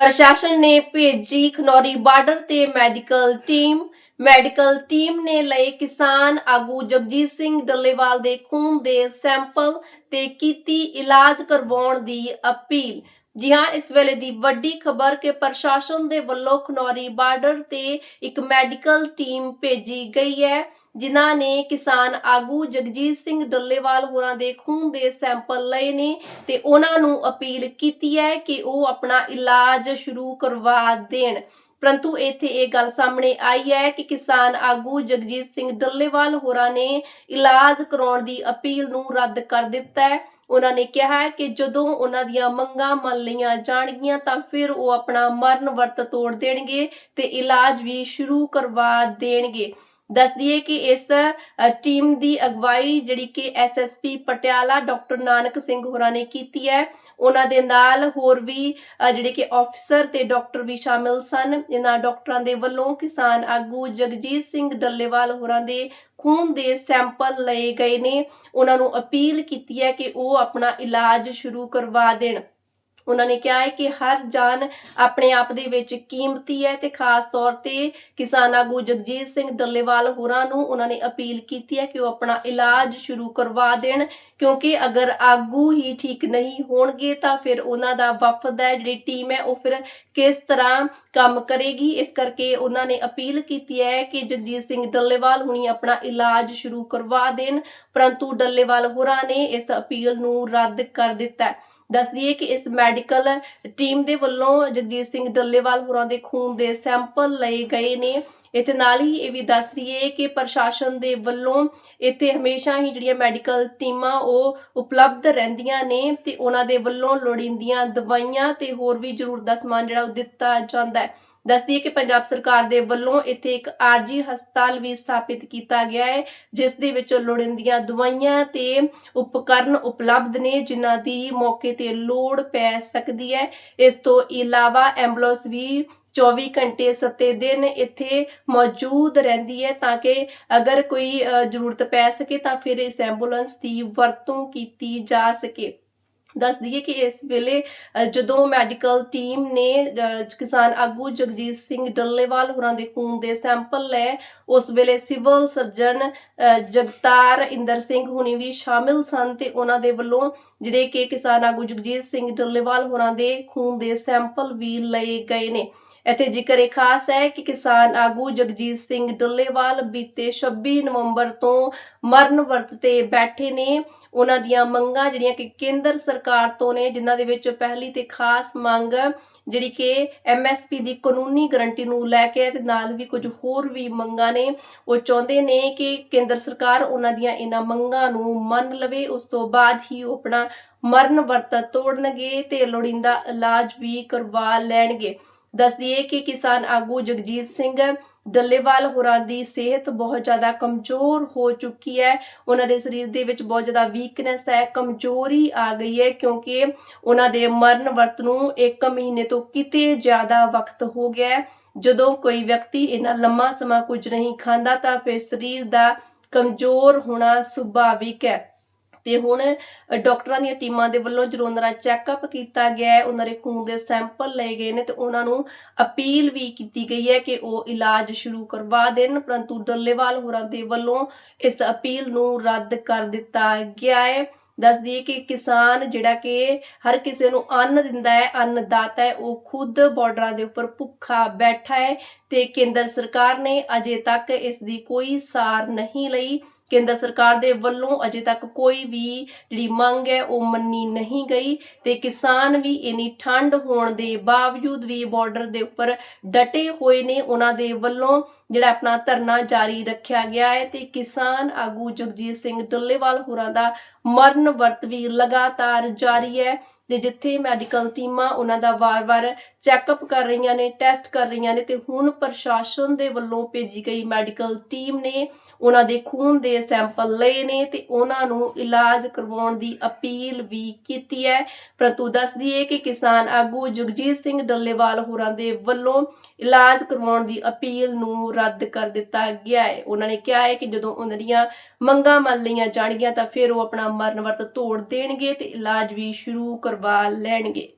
ਪ੍ਰਸ਼ਾਸਨ ਨੇ ਭੇਜੀ ਖਨੌਰੀ ਬਾਰਡਰ ਤੇ ਮੈਡੀਕਲ ਟੀਮ। ਮੈਡੀਕਲ ਟੀਮ ਨੇ ਲਏ ਕਿਸਾਨ ਆਗੂ ਜਗਜੀਤ ਸਿੰਘ ਡੱਲੇਵਾਲ ਦੇ ਖੂਨ ਦੇ ਸੈਂਪਲ ਤੇ ਕੀਤੀ ਇਲਾਜ ਕਰਵਾਉਣ ਦੀ ਅਪੀਲ। ਜੀ ਹਾਂ, ਇਸ ਵੇਲੇ ਦੀ ਵੱਡੀ ਖਬਰ ਕਿ ਪ੍ਰਸ਼ਾਸਨ ਦੇ ਵੱਲੋਂ ਖਨੌਰੀ ਬਾਰਡਰ ਤੇ ਇੱਕ ਮੈਡੀਕਲ ਟੀਮ ਭੇਜੀ ਗਈ ਹੈ, ਜਿਨ੍ਹਾਂ ਨੇ ਕਿਸਾਨ ਆਗੂ ਜਗਜੀਤ ਸਿੰਘ ਡੱਲੇਵਾਲ ਹੋਰਾਂ ਦੇ ਖੂਨ ਦੇ ਸੈਂਪਲ ਲਏ ਨੇ ਤੇ ਉਹਨਾਂ ਨੂੰ ਅਪੀਲ ਕੀਤੀ ਹੈ ਕਿ ਉਹ ਆਪਣਾ ਇਲਾਜ ਸ਼ੁਰੂ ਕਰਵਾ ਦੇਣ। ਪਰੰਤੂ ਇੱਥੇ ਇਹ ਗੱਲ ਸਾਹਮਣੇ ਆਈ ਹੈ ਕਿ ਕਿਸਾਨ ਆਗੂ ਜਗਜੀਤ ਸਿੰਘ ਡੱਲੇਵਾਲ ਹੋਰਾਂ ਨੇ ਇਲਾਜ ਕਰਾਉਣ ਦੀ ਅਪੀਲ ਨੂੰ ਰੱਦ ਕਰ ਦਿੱਤਾ ਹੈ। ਉਹਨਾਂ ਨੇ ਕਿਹਾ ਕਿ ਜਦੋਂ ਉਹਨਾਂ ਦੀਆਂ ਮੰਗਾਂ ਮੰਨ ਲਈਆਂ ਜਾਣਗੀਆਂ ਤਾਂ ਫਿਰ ਉਹ ਆਪਣਾ ਮਰਨ ਵਰਤ ਤੋੜ ਦੇਣਗੇ ਤੇ ਇਲਾਜ ਵੀ ਸ਼ੁਰੂ ਕਰਵਾ ਦੇਣਗੇ। ਦੱਸ ਦਈਏ ਕਿ ਇਸ ਟੀਮ ਦੀ ਅਗਵਾਈ ਜਿਹੜੀ ਕਿ ਐਸਐਸਪੀ ਪਟਿਆਲਾ ਡਾਕਟਰ ਨਾਨਕ ਸਿੰਘ ਹੋਰਾਂ ਨੇ ਕੀਤੀ ਹੈ। ਉਹਨਾਂ ਦੇ ਨਾਲ ਹੋਰ ਵੀ ਜਿਹੜੇ ਕਿ ਅਫਸਰ ਤੇ ਡਾਕਟਰ ਵੀ ਸ਼ਾਮਿਲ ਸਨ। ਇਹਨਾਂ ਡਾਕਟਰਾਂ ਦੇ ਵੱਲੋਂ ਕਿਸਾਨ ਆਗੂ ਜਗਜੀਤ ਸਿੰਘ ਡੱਲੇਵਾਲ ਹੋਰਾਂ ਦੇ ਖੂਨ ਦੇ ਸੈਂਪਲ ਲਏ ਗਏ ਨੇ। ਉਹਨਾਂ ਨੂੰ ਅਪੀਲ ਕੀਤੀ ਹੈ ਕਿ ਉਹ ਆਪਣਾ ਇਲਾਜ ਸ਼ੁਰੂ ਕਰਵਾ ਦੇਣ। ਉਹਨਾਂ ਨੇ ਕਿਹਾ ਹੈ ਕਿ ਹਰ ਜਾਨ ਆਪਣੇ ਆਪ ਦੇ ਵਿੱਚ ਕੀਮਤੀ ਹੈ ਤੇ ਖਾਸ ਤੌਰ ਤੇ ਕਿਸਾਨ ਆਗੂ ਜਗਜੀਤ ਸਿੰਘ ਡੱਲੇਵਾਲ ਹੋਰਾਂ ਨੂੰ ਉਹਨਾਂ ਨੇ ਅਪੀਲ ਕੀਤੀ ਹੈ ਕਿ ਉਹ ਆਪਣਾ ਇਲਾਜ ਸ਼ੁਰੂ ਕਰਵਾ ਦੇਣ, ਕਿਉਂਕਿ ਅਗਰ ਆਗੂ ਹੀ ਠੀਕ ਨਹੀਂ ਹੋਣਗੇ ਤਾਂ ਫਿਰ ਉਹਨਾਂ ਦਾ ਵਫਦ ਹੈ, ਜਿਹੜੀ ਟੀਮ ਹੈ ਉਹ ਫਿਰ ਕਿਸ ਤਰ੍ਹਾਂ ਕੰਮ ਕਰੇਗੀ? ਇਸ ਕਰਕੇ ਉਹਨਾਂ ਨੇ ਅਪੀਲ ਕੀਤੀ ਹੈ ਕਿ ਜਗਜੀਤ ਸਿੰਘ ਡੱਲੇਵਾਲ ਹੁਣੀ ਆਪਣਾ ਇਲਾਜ ਸ਼ੁਰੂ ਕਰਵਾ ਦੇਣ, ਪਰੰਤੂ ਡੱਲੇਵਾਲ ਹੋਰਾਂ ਨੇ ਇਸ ਅਪੀਲ ਨੂੰ ਰੱਦ ਕਰ ਦਿੱਤਾ ਦੱਸ ਦਈਏ ਕਿ ਇਸ ਮੈਡੀਕਲ ਟੀਮ ਦੇ ਵੱਲੋਂ ਜਗਜੀਤ ਸਿੰਘ ਡੱਲੇਵਾਲ ਹੋਰਾਂ ਦੇ ਖੂਨ ਦੇ ਸੈਂਪਲ ਲਏ ਗਏ ਨੇ। ਇੱਥੇ ਨਾਲ ਹੀ ਇਹ ਵੀ ਦੱਸ ਦਈਏ ਕਿ ਪ੍ਰਸ਼ਾਸਨ ਦੇ ਵੱਲੋਂ ਇੱਥੇ ਹਮੇਸ਼ਾ ਹੀ ਜਿਹੜੀਆਂ ਮੈਡੀਕਲ ਟੀਮਾਂ ਉਹ ਉਪਲਬਧ ਰਹਿੰਦੀਆਂ ਨੇ ਤੇ ਉਹਨਾਂ ਦੇ ਵੱਲੋਂ ਲੋੜੀਂਦੀਆਂ ਦਵਾਈਆਂ ਤੇ ਹੋਰ ਵੀ ਜ਼ਰੂਰਤ ਦਾ ਸਮਾਨ ਜਿਹੜਾ ਉਹ ਦਿੱਤਾ ਜਾਂਦਾ ਹੈ। ਦੱਸ ਦਈਏ ਕਿ ਪੰਜਾਬ ਸਰਕਾਰ ਦੇ ਵੱਲੋਂ ਇੱਥੇ ਇੱਕ ਆਰਜੀ ਹਸਪਤਾਲ ਵੀ ਸਥਾਪਿਤ ਕੀਤਾ ਗਿਆ ਹੈ, ਜਿਸ ਦੇ ਵਿੱਚ ਲੋੜੀਂਦੀਆਂ ਦਵਾਈਆਂ ਤੇ ਉਪਕਰਨ ਉਪਲਬਧ ਨੇ, ਜਿਨ੍ਹਾਂ ਦੀ ਮੌਕੇ ਤੇ ਲੋੜ ਪੈ ਸਕਦੀ ਹੈ। ਇਸ ਤੋਂ ਇਲਾਵਾ ਐਂਬੂਲੈਂਸ ਵੀ 24 ਘੰਟੇ ਸੱਤੇ ਦਿਨ ਇੱਥੇ ਮੌਜੂਦ ਰਹਿੰਦੀ ਹੈ, ਤਾਂ ਕਿ ਅਗਰ ਕੋਈ ਜ਼ਰੂਰਤ ਪੈ ਸਕੇ ਤਾਂ ਫਿਰ ਇਸ ਐਂਬੂਲੈਂਸ ਦੀ ਵਰਤੋਂ ਕੀਤੀ ਜਾ ਸਕੇ। ਦੱਸ ਦਈਏ ਕਿ ਇਸ ਵੇਲੇ ਜਦੋਂ ਮੈਡੀਕਲ ਟੀਮ ਨੇ ਕਿਸਾਨ ਆਗੂ ਜਗਜੀਤ ਸਿੰਘ ਡੱਲੇਵਾਲ ਹੋਰਾਂ ਦੇ ਖੂਨ ਦੇ ਸੈਂਪਲ ਲਏ, ਉਸ ਵੇਲੇ ਸਿਵਲ ਸਰਜਨ ਜਗਤਾਰ ਇੰਦਰ ਸਿੰਘ ਹੁਣੀ ਵੀ ਸ਼ਾਮਿਲ ਸਨ ਤੇ ਉਹਨਾਂ ਦੇ ਵੱਲੋਂ ਜਿਹੜੇ ਕਿ ਕਿਸਾਨ ਆਗੂ ਜਗਜੀਤ ਸਿੰਘ ਡੱਲੇਵਾਲ ਹੋਰਾਂ ਦੇ ਖੂਨ ਦੇ ਸੈਂਪਲ ਵੀ ਲਏ ਗਏ ਨੇ। ਇੱਥੇ ਜ਼ਿਕਰ ਇਹ ਖਾਸ ਹੈ ਕਿ ਕਿਸਾਨ ਆਗੂ ਜਗਜੀਤ ਸਿੰਘ ਡੱਲੇਵਾਲ ਬੀਤੇ 26 ਨਵੰਬਰ ਤੋਂ ਮਰਨ ਵਰਤ ਤੇ ਬੈਠੇ ਨੇ। ਉਹਨਾਂ ਦੀਆਂ ਮੰਗਾਂ ਜਿਹੜੀਆਂ ਕਿ ਕੇਂਦਰ ਸਰਕਾਰ ਤੋਂ ਨੇ, ਜਿਨ੍ਹਾਂ ਦੇ ਵਿੱਚ ਪਹਿਲੀ ਤੇ ਖਾਸ ਮੰਗ ਜਿਹੜੀ ਕਿ ਐਮਐਸਪੀ ਦੀ ਕਾਨੂੰਨੀ ਗਰੰਟੀ ਨੂੰ ਲੈ ਕੇ ਤੇ ਨਾਲ ਵੀ ਕੁਝ ਹੋਰ ਵੀ ਮੰਗਾਂ ਨੇ, ਉਹ ਚਾਹੁੰਦੇ ਨੇ ਕਿ ਕੇਂਦਰ ਸਰਕਾਰ ਉਹਨਾਂ ਦੀਆਂ ਇਹਨਾਂ ਮੰਗਾਂ ਨੂੰ ਮੰਨ ਲਵੇ, ਉਸ ਤੋਂ ਬਾਅਦ ਹੀ ਉਹ ਆਪਣਾ ਮਰਨ ਵਰਤ ਤੋੜਨਗੇ ਤੇ ਲੋੜੀਂਦਾ ਇਲਾਜ ਵੀ ਕਰਵਾ ਲੈਣਗੇ। ਦੱਸ ਦਈਏ ਕਿ ਕਿਸਾਨ ਆਗੂ ਜਗਜੀਤ ਸਿੰਘ ਡੱਲੇਵਾਲ ਹੋਰਾਂ ਦੀ ਸਿਹਤ ਬਹੁਤ ਜ਼ਿਆਦਾ ਕਮਜ਼ੋਰ ਹੋ ਚੁੱਕੀ ਹੈ। ਉਹਨਾਂ ਦੇ ਸਰੀਰ ਦੇ ਵਿੱਚ ਬਹੁਤ ਜ਼ਿਆਦਾ ਵੀਕਨੈਸ ਹੈ, ਕਮਜ਼ੋਰੀ ਆ ਗਈ ਹੈ ਕਿਉਂਕਿ ਉਹਨਾਂ ਦੇ ਮਰਨ ਵਰਤ ਨੂੰ 1 ਮਹੀਨੇ ਤੋਂ ਕਿਤੇ ਜ਼ਿਆਦਾ ਵਕਤ ਹੋ ਗਿਆ ਜਦੋਂ ਕੋਈ ਵਿਅਕਤੀ ਇਹਨਾਂ ਲੰਮਾ ਸਮਾਂ ਕੁਝ ਨਹੀਂ ਖਾਂਦਾ ਤਾਂ ਫਿਰ ਸਰੀਰ ਦਾ ਕਮਜ਼ੋਰ ਹੋਣਾ ਸੁਭਾਵਿਕ ਹੈ। ਤੇ ਹੁਣ ਡਾਕਟਰਾਂ ਦੀਆਂ ਟੀਮਾਂ ਦੇ ਵੱਲੋਂ ਜਰੋਂਦਰਾ ਚੈੱਕਅਪ ਕੀਤਾ ਗਿਆ ਹੈ। ਉਹਨਾਂ ਦੇ ਖੂਨ ਦੇ ਸੈਂਪਲ ਲਏ ਗਏ ਨੇ ਤੇ ਉਹਨਾਂ ਨੂੰ ਅਪੀਲ ਵੀ ਕੀਤੀ ਗਈ ਹੈ ਕਿ ਉਹ ਇਲਾਜ ਸ਼ੁਰੂ ਕਰਵਾ ਦੇਣ। ਪਰੰਤੂ ਡੱਲੇਵਾਲ ਹੋਰਾਂ ਦੇ ਵੱਲੋਂ ਇਸ ਅਪੀਲ ਨੂੰ ਰੱਦ ਕਰ ਦਿੱਤਾ ਗਿਆ ਹੈ। ਦੱਸਦੀ ਕਿ ਕਿਸਾਨ ਜਿਹੜਾ ਕਿ ਹਰ ਕਿਸੇ ਨੂੰ ਅੰਨ ਦਿੰਦਾ ਹੈ, ਅੰਨਦਾਤਾ ਹੈ, ਉਹ ਖੁਦ ਬਾਰਡਰਾਂ ਦੇ ਉੱਪਰ ਭੁੱਖਾ ਬੈਠਾ ਹੈ ਤੇ ਕੇਂਦਰ ਸਰਕਾਰ ਨੇ ਅਜੇ ਤੱਕ ਇਸ ਦੀ ਕੋਈ ਸਾਰ ਨਹੀਂ ਲਈ। ਕੇਂਦਰ ਸਰਕਾਰ ਦੇ ਵੱਲੋਂ ਅਜੇ ਤੱਕ ਕੋਈ ਵੀ ਜਿਹੜੀ ਮੰਗ ਹੈ ਉਹ ਮੰਨੀ ਨਹੀਂ ਗਈ ਤੇ ਕਿਸਾਨ ਵੀ ਇਨੀ ਠੰਡ ਹੋਣ ਦੇ ਬਾਵਜੂਦ ਵੀ ਬਾਰਡਰ ਦੇ ਉੱਪਰ ਡਟੇ ਹੋਏ ਨੇ, ਉਹਨਾਂ ਦੇ ਵੱਲੋਂ ਜਿਹੜਾ ਆਪਣਾ ਧਰਨਾ ਜਾਰੀ ਰੱਖਿਆ ਗਿਆ ਹੈ ਤੇ ਕਿਸਾਨ ਆਗੂ ਜਗਜੀਤ ਸਿੰਘ ਡੱਲੇਵਾਲ ਹੋਰਾਂ ਦਾ ਮਰਨ ਵਰਤ ਵੀ ਲਗਾਤਾਰ ਜਾਰੀ ਹੈ ਤੇ ਜਿੱਥੇ ਮੈਡੀਕਲ ਟੀਮਾਂ ਉਹਨਾਂ ਦਾ ਵਾਰ-ਵਾਰ ਚੈੱਕਅਪ ਕਰ ਰਹੀਆਂ ਨੇ, ਟੈਸਟ ਕਰ ਰਹੀਆਂ ਨੇ ਤੇ ਹੁਣ ਪ੍ਰਸ਼ਾਸਨ ਦੇ ਵੱਲੋਂ ਭੇਜੀ ਗਈ ਮੈਡੀਕਲ ਟੀਮ ਨੇ ਉਹਨਾਂ ਦੇ ਖੂਨ ਦੇ ਸੈਂਪਲ ਲਏ ਨੇ ਤੇ ਉਹਨਾਂ ਨੂੰ ਇਲਾਜ ਕਰਵਾਉਣ ਦੀ ਅਪੀਲ ਵੀ ਕੀਤੀ ਹੈ। ਪਰੰਤੂ ਦੱਸ ਦਈਏ ਕਿ ਕਿਸਾਨ ਆਗੂ ਜਗਜੀਤ ਸਿੰਘ ਡੱਲੇਵਾਲ ਹੋਰਾਂ ਦੇ ਵੱਲੋਂ ਇਲਾਜ ਕਰਵਾਉਣ ਦੀ ਅਪੀਲ ਨੂੰ ਰੱਦ ਕਰ ਦਿੱਤਾ ਗਿਆ ਹੈ। ਉਹਨਾਂ ਨੇ ਕਿਹਾ ਹੈ ਕਿ ਜਦੋਂ ਉਹਨਾਂ ਦੀਆਂ ਮੰਗਾਂ ਮੰਨ ਲਈਆਂ ਜਾਣਗੀਆਂ ਤਾਂ ਫਿਰ ਉਹ ਆਪਣਾ ਮਰਨ ਵਰਤ ਤੋੜ ਦੇਣਗੇ ਤੇ ਇਲਾਜ ਵੀ ਸ਼ੁਰੂ ਕਰਵਾ ਲੈਣਗੇ।